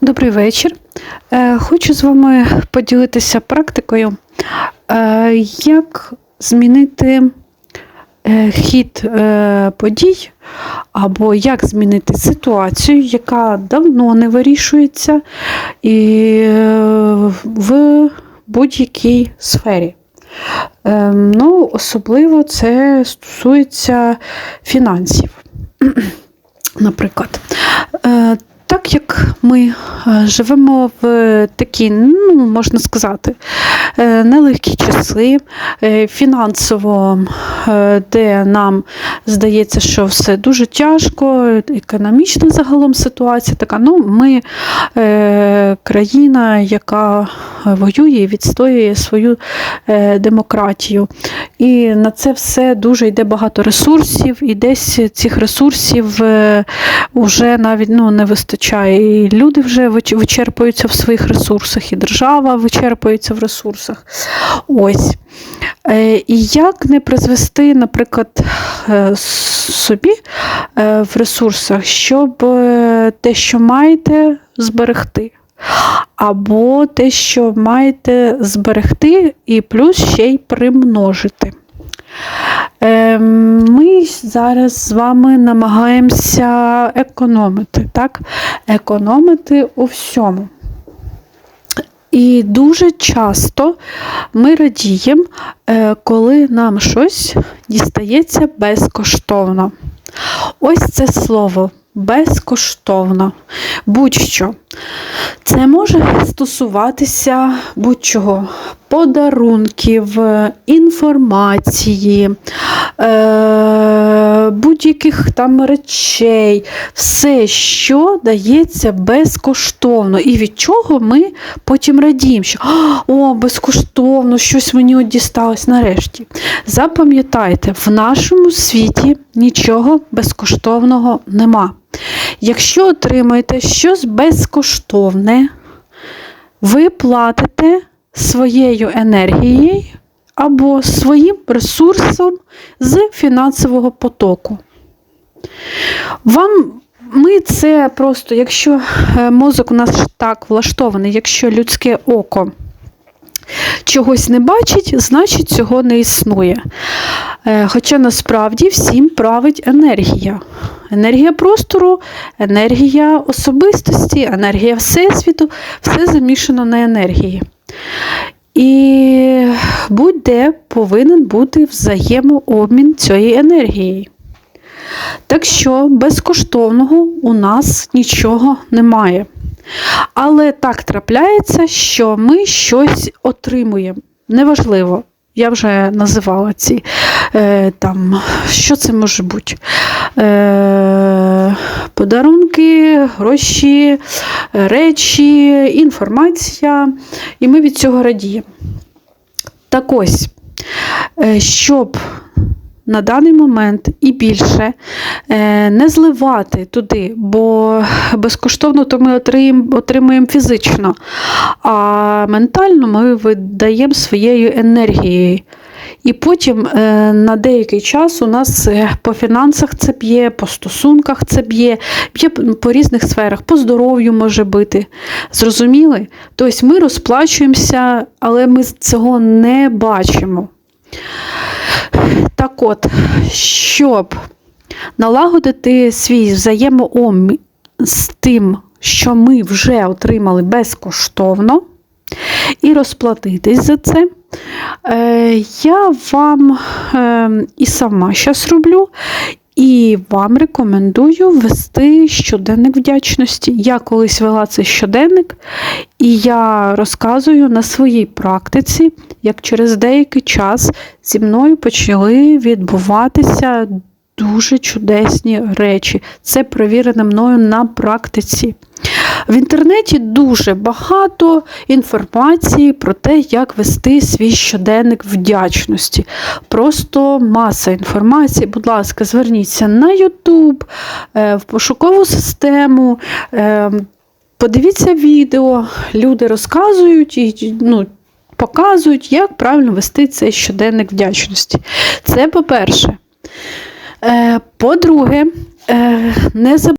Добрий вечір. Е, Хочу з вами поділитися практикою, е, як змінити е, хід подій, або як змінити ситуацію, яка давно не вирішується і в будь-якій сфері. Ну, особливо це стосується фінансів. Наприклад, як ми е, живемо в такі, ну, можна сказати, е, нелегкі часи, е, фінансово, де нам здається, що все дуже тяжко, економічна загалом ситуація така. Ну, ми країна, яка воює і відстоює свою е, демократію. І на це все дуже йде багато ресурсів, і десь цих ресурсів е, вже навіть ну, не вистачає. І люди вже вичерпуються в своїх ресурсах, і держава вичерпується в ресурсах. Ось. Е, І як не призвести, наприклад, е, собі е, в ресурсах, щоб е, те, що маєте, зберегти. Або те, що маєте зберегти, і плюс ще й примножити. Е, Ми зараз з вами намагаємося економити, так? Економити у всьому. І дуже часто ми радіємо, е, коли нам щось дістається безкоштовно. Ось це слово безкоштовно. Будь-що. Це може стосуватися будь-чого. Подарунків, інформації, е, будь-яких там речей, все, що дається безкоштовно, і від чого ми потім радіємо, що о, безкоштовно, щось мені дісталось нарешті. Запам'ятайте, в нашому світі нічого безкоштовного нема. Якщо отримаєте щось безкоштовне, ви платите своєю енергією або своїм ресурсом з фінансового потоку. Вам ми це просто, якщо е, мозок у нас так влаштований, якщо людське око чогось не бачить, значить цього не існує. Е, Хоча насправді всім править енергія. Енергія простору, енергія особистості, енергія Всесвіту, все замішано на енергії. І будь-де повинен бути взаємообмін цієї енергії. Так що безкоштовного у нас нічого немає. Але так трапляється, що ми щось отримуємо. Неважливо, я вже називала ці е, там, що це може бути? Е, подарунки, гроші, речі, інформація, і ми від цього радіємо. Так ось, е, щоб на даний момент і більше е, не зливати туди, бо безкоштовно то ми отрим- отримуємо фізично, а ментально ми видаємо своєю енергією. І потім е, на деякий час у нас е, по фінансах це б'є, по стосунках це б'є, б'є по різних сферах, по здоров'ю може бити. Зрозуміли? Тобто ми розплачуємося, але ми цього не бачимо. Так от, щоб налагодити свій взаємообмін з тим, що ми вже отримали безкоштовно, і розплатитись за це, е, я вам е, і сама зараз роблю. І вам рекомендую вести щоденник вдячності. Я колись вела цей щоденник, і я розказую на своїй практиці, як через деякий час зі мною почали відбуватися дуже чудесні речі. Це перевірено мною на практиці. В інтернеті дуже багато інформації про те, як вести свій щоденник вдячності. Просто маса інформації. Будь ласка, зверніться на YouTube, е, в пошукову систему. Подивіться відео, люди розказують і ну, показують, як правильно вести цей щоденник вдячності. Це по-перше. Е, По-друге, е, не забудьте.